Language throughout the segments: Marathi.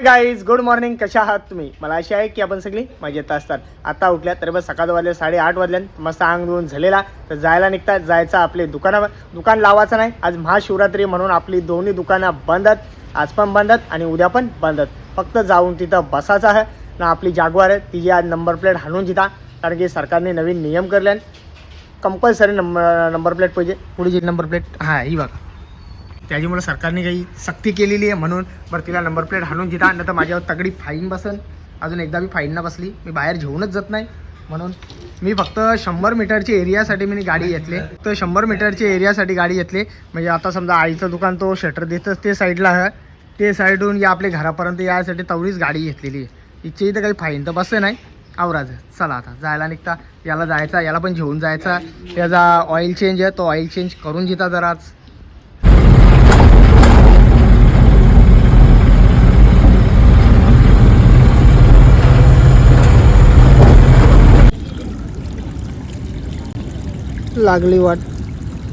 गाईज गुड मॉर्निंग कशा आहात तुम्ही? मला अशी आहे की आपण सगळी मजेत असतात. आता उठल्या तर बस सकाळ वाजले साडेआठ वाजल्यान मस्त अंग धुवून झालेला. तर जायला निघतात जायचं आपले दुकानावर. दुकान लावायचं नाही. आज महाशिवरात्री म्हणून आपली दोन्ही दुकानं बंद आहेत. आज पण बंद आहेत आणि उद्या पण बंद आहेत. फक्त जाऊन तिथं बसायचं आहे. ना आपली जागवार आहे. तिची आज नंबर प्लेट हाणून जिता. कारण की सरकारने नवीन नियम करल्यान कंपल्सरी नंबर नंबर प्लेट पाहिजे. पुढे नंबर प्लेट हां ही बघा. त्याच्यामुळे सरकारने काही सक्ती केलेली आहे म्हणून. बरं तिला नंबर प्लेट हाणून जिता नाही तर माझ्यावर तगडी फाईन बसेल. अजून एकदा मी फाईन न बसली. मी बाहेर घेऊनच जात नाही. म्हणून मी फक्त शंभर मीटरची एरियासाठी मी गाडी घेतली. तर शंभर मीटरची एरियासाठी गाडी घेतली. म्हणजे आता समजा आईचं दुकान तो शटर देतच ते साईडला आहे. ते साईडहून या आपल्या घरापर्यंत यासाठी तेवढीच गाडी घेतलेली आहे. इच्छा इथं काही फाईन तर बसते नाही. आवराज चला आता जायला निघता. याला जायचा याला पण घेऊन जायचा त्याचा ऑइल चेंज आहे तो ऑइल चेंज करून घेता जरा लागली वाट.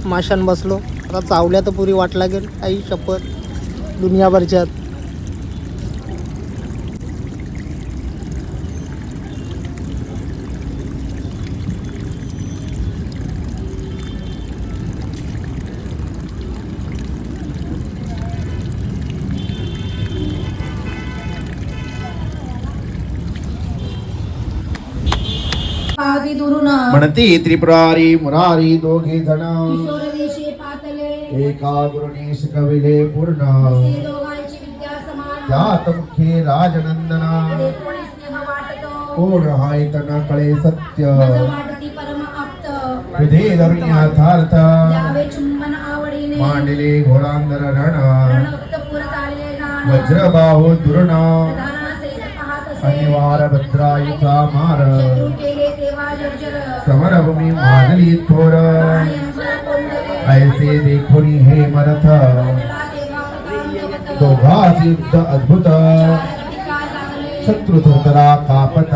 माशान बसलो. आता चावल्या तर पुरी वाट लागेल. आई शपथ. दुनियाभरच्यात. म्हणती त्रिपुरारी मुरारी दोघे जण. एका गुरुनेश कविले पूर्ण. जात मुखे राजनंदना. कोण हाय तना कळे सत्य हृदय धरुणी मांडले घोडांधर रण. वज्रबाहो दुर्णा. अनिवार भद्रायुचा समर। भूमि मागली थोर। ऐसे देखुनी हे मरथ। दोघास युद्ध अद्भुत। शत्रु धोतरा कापत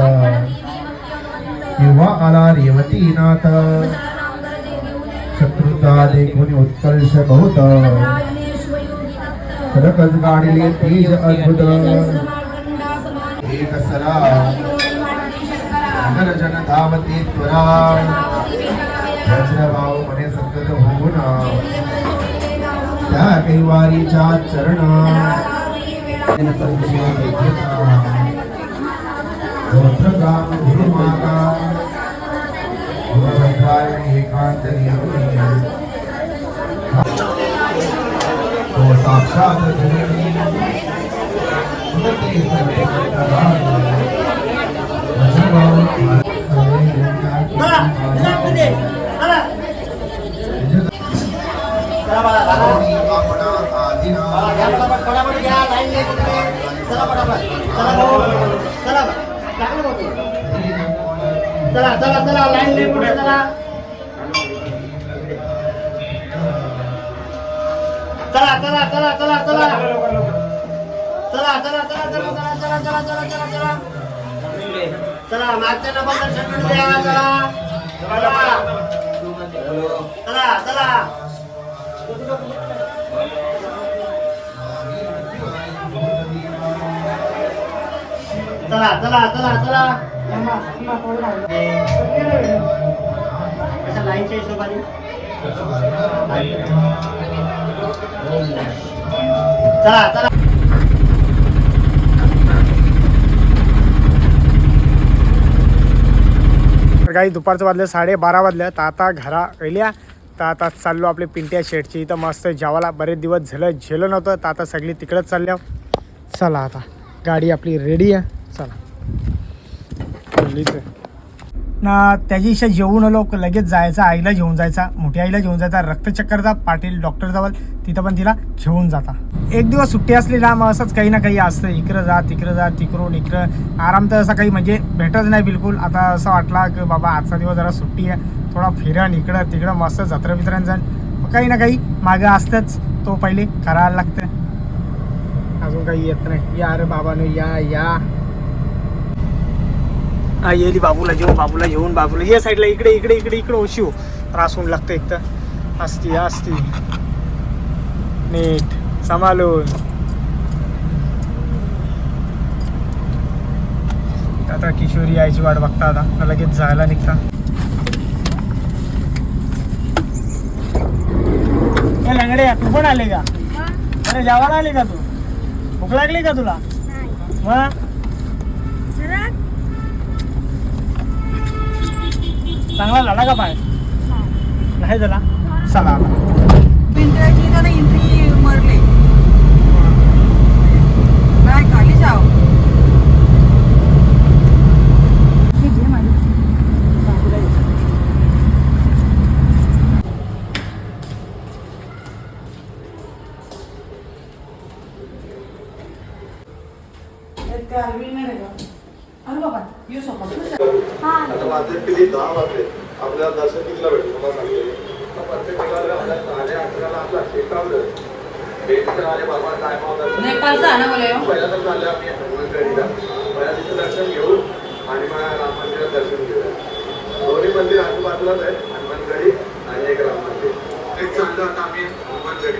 युवा आला रेवती नाथ। शत्रुता देखून उत्कर्ष बहुत। सरकच गाडले तेज अद्भुत। एकसरा नगर जन धावती त्वरा मने सतत होना त्या कई वारीच्या चरणा एकांत साक्षात् चला चला चला लाईन ले पुढे चला चला चला चला चला चला. चला चला चला चला चला चला चला चला चला चला चला मागच्या नंबर दर्शन करून द्या चला चला चला चला चला चला चला चला अशा लाईनच्या हिशोबाने चला चला सकाळी काही दुपारचं वाजलं साडेबारा वाजलं. तर आता घरा गेल्या. तर आता चाललो आपले पिंट्या शेटची इथं मस्त जेवायला बरेच दिवस झालं झेलं नव्हतं. तर आता सगळी तिकडंच चालल्या. चला आता गाडी आपली रेडी आहे. चला. चाललीच आहे. ना त्याची इच्छा जेवून आलो लगेच जायचा आईला घेऊन जायचा मोठ्या आईला घेऊन जायचा रक्तचक्करचा पाटील डॉक्टर जवळ तिथं पण तिला घेऊन जाता. एक दिवस सुट्टी असली ना मग असंच काही ना काही असतं. इकडं जा तिकडं जा तिकडून इकडं. आराम तर असा काही म्हणजे भेटच नाही बिलकुल. आता असं वाटला की बाबा आजचा दिवस जरा सुट्टी आहे. थोडा फिरण इकडं तिकडं मस्त जत्रा बित्रान जाण. मग काही ना काही मागं असतंच. तो पहिले करायला लागतं अजून काही येत नाही. या अरे बाबानं या या. हा येली बाबूला जेवून बाबूला घेऊन बाबूला. या साईडला इकडे इकडे इकडे इकडे ओशिव त्रास होऊन लागतं एक तर. असती असती नीट. सांभाळून. आता किशोरी यायची वाट बघता आता. लगेच जायला निघता. लंगडे तू पण आले का? अरे जेवायला आले का तू? भूक लागली का तुला? मग? चांगला झाला का पाय नाही. झाला? चला. पिंजऱ्याची त्याला इंद्री मरले. काय खाली जाव. येऊ सोपा आता वाजले किती? दहा वाजले. आपल्याला दर्शन कितीला भेटेल प्रत्येक ठिकाणी आपल्या साडे अकराला आपला शेतावलं बेटचं आले बाबा टाइम होता नेपाळचा आहे ना मला ह्यो? पहिला तर चालले आम्ही हनुमानगडीला पहिल्या तिथं दर्शन घेऊन आणि मग राम मंदिरात दर्शन घेऊया. दोन्ही मंदिर आजूबाजूलाच आहे हनुमानगडी आणि एक राम मंदिर. चाललं आता आम्ही हनुमानगडी.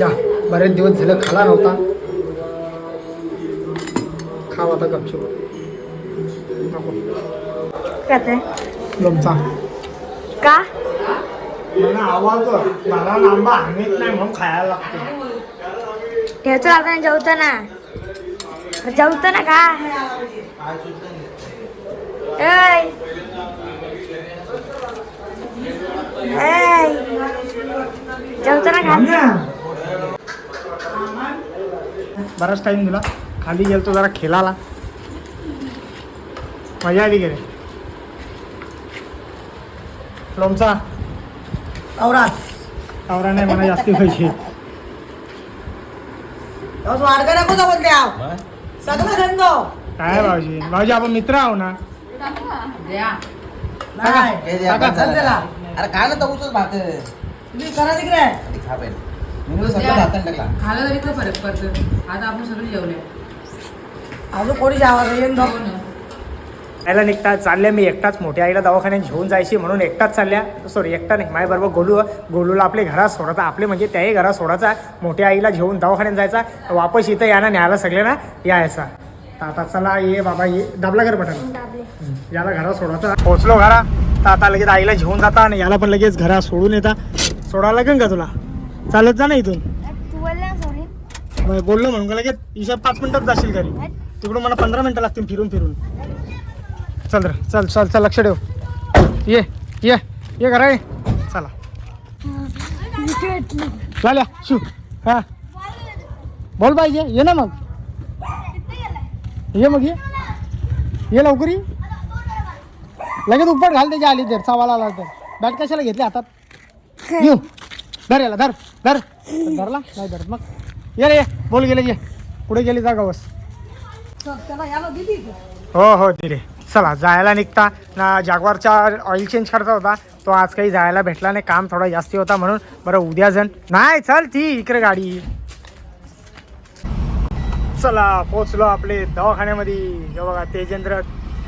या. बरेच दिवस झालं खाला नव्हता. खाव आता गपचूप. नको. लोमचा का? मला आवाज मला आंबा हानीत नाही म्हणून खायला लागतो ठेवतो आपण जेवतो ना. जेवतो ना का? ऐ. ऐ. जेवतो ना का? बराच टाइम दिला. खाली गेलतो जरा खेळाला. मजा आली गेले लोमचा. आवरा नाही मला जास्ती नको आव. सगळं धंदो. काय भाऊजी? भाऊजी आपण मित्र आहो ना. अरे काय ना तऊच भात तुम्ही करा तिकडे. खा पाहिजे मी सगळं टाकला. खाला तरी काय फरक पडतो आता आपण सगळे जेवले. अजून कोणी जावा यायला निघता चालल्या मी एकटाच मोठ्या आईला दवाखान्यात घेऊन जायची म्हणून एकटाच चालल्या. सॉरी एकटा नाही माझ्याबरोबर गोलू गोलूला आपले घरात सोडायचा आपले म्हणजे त्याही घरात सोडायचा मोठ्या आईला घेऊन दवाखान्यात जायचा वापस इथं याना न्यायला सगळ्यांना यायचा. तर आता चला ये बाबा ये. दाबला कर बटन. याला घरात सोडायचा. पोहोचलो घरा. तर आता लगेच आईला घेऊन जाता आणि याला पण लगेच घरात सोडून येता. सोडायला लागेल का तुला? चालत जा ना इथून. बोललो म्हणून का लगेच? हिशोब पाच मिनिटात जाशील घरी. तिकडून मला पंधरा मिनिटं लागतील फिरून फिरून. चल रे चल चल चल लक्ष ठेव. ये ये ये घरा ये. चला. चाल्या शू हा. बोल पाहिजे ये ना मग. ये मग ये. ये लवकर ये. लगेच उपट घाल त्याच्या आली तर सवाल आला तर. बॅट कशाला घेतली हातात? येऊ. धर याला धर धर. धरला? नाही धरत मग. ये रे ये. बोल गेले ये. पुढे गेली जागा बस. हो हो दिले. चला जायला निघता. ना जागवारचा ऑइल चेंज करता होता. तो आज काही जायला भेटला नाही. काम थोडा जास्ती होता म्हणून. बरं उद्या जण. नाही चल ती इकडे गाडी. चला पोचलो आपले दवाखान्यामध्ये. हे बघा तेजेंद्र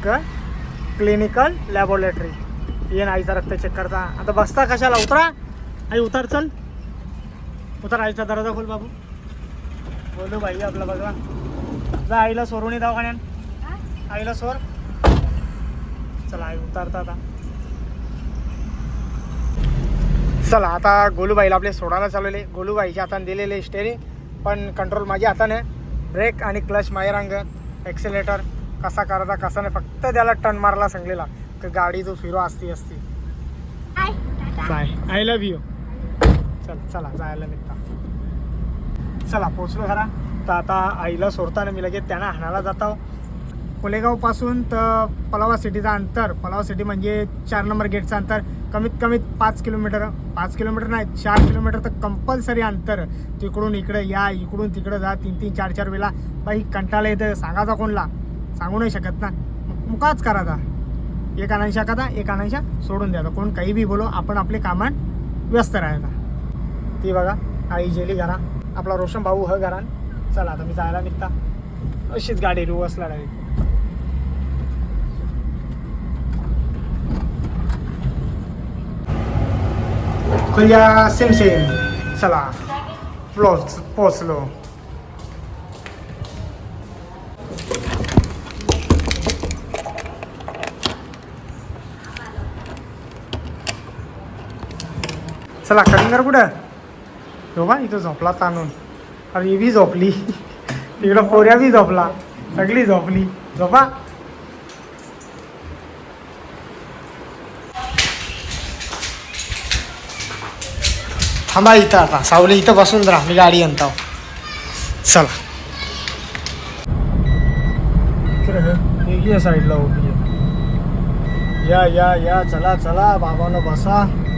क क्लिनिकल लॅबोरेटरी ये ना आईचा रक्त चेक करता. आता बसता कशाला? उतरा. आई उतर चल. उतर आईचा दरवाजा खोल बाबू. बोलू भाई आपला बघा. जा आईला सोडून ये दवाखान्यात. आईला सोर. चला आई उतारता आता. चला आता गोलूबाईला आपले सोडायला चालवले. गोलूबाईच्या हाताने दिलेले स्टेरिंग पण कंट्रोल माझ्या हाताने. ब्रेक आणि क्लच माझ्या रंग. एक्सिलेटर कसा करायचा कसा नाही फक्त त्याला टर्न मारला सांगलेला. की गाडी तू फिरो असती असती बाय. आय लव्ह यू चल चला जायला निघता. चला पोचलो खरा तर आता आईला सोडताना मी लगेच त्यांना हाणाला जातो कोलेगावपासून तर पलावा सिटीचं अंतर पलावा सिटी म्हणजे चार नंबर गेटचं अंतर कमीत कमीत पाच किलोमीटर पाच किलोमीटर नाही चार किलोमीटर तर कंपल्सरी अंतर. तिकडून इकडं या इकडून तिकडं जा तीन तीन चार चार वेळा बाई कंटाळा येतं सांगायचा कोणला? सांगू नाही शकत ना. मुकाच करायचा एक अनांशा कथा एक अनांशा सोडून द्यायचा कोण काही बी बोलो आपण आपले कामान व्यस्त राहायचा. ती बघा आई जेली घरा आपला रोशन भाऊ ह घरान. चला आता मी जायला निघता. अशीच गाडी रिवर्सला डायरेक्ट. खुल्या सेम सेम चला पोच पोचलो. चला कर कुठं? हो बा इथं झोपला ताणून. अरे बी झोपली. तिकडं पोऱ्या बी झोपला. सगळी झोपली. झोपा. थांबा इथं आता. सावली इथं बसून राहा. मी गाडी आणतो. चला. साईडला उभी. या या या. चला चला. बाबानं बसा.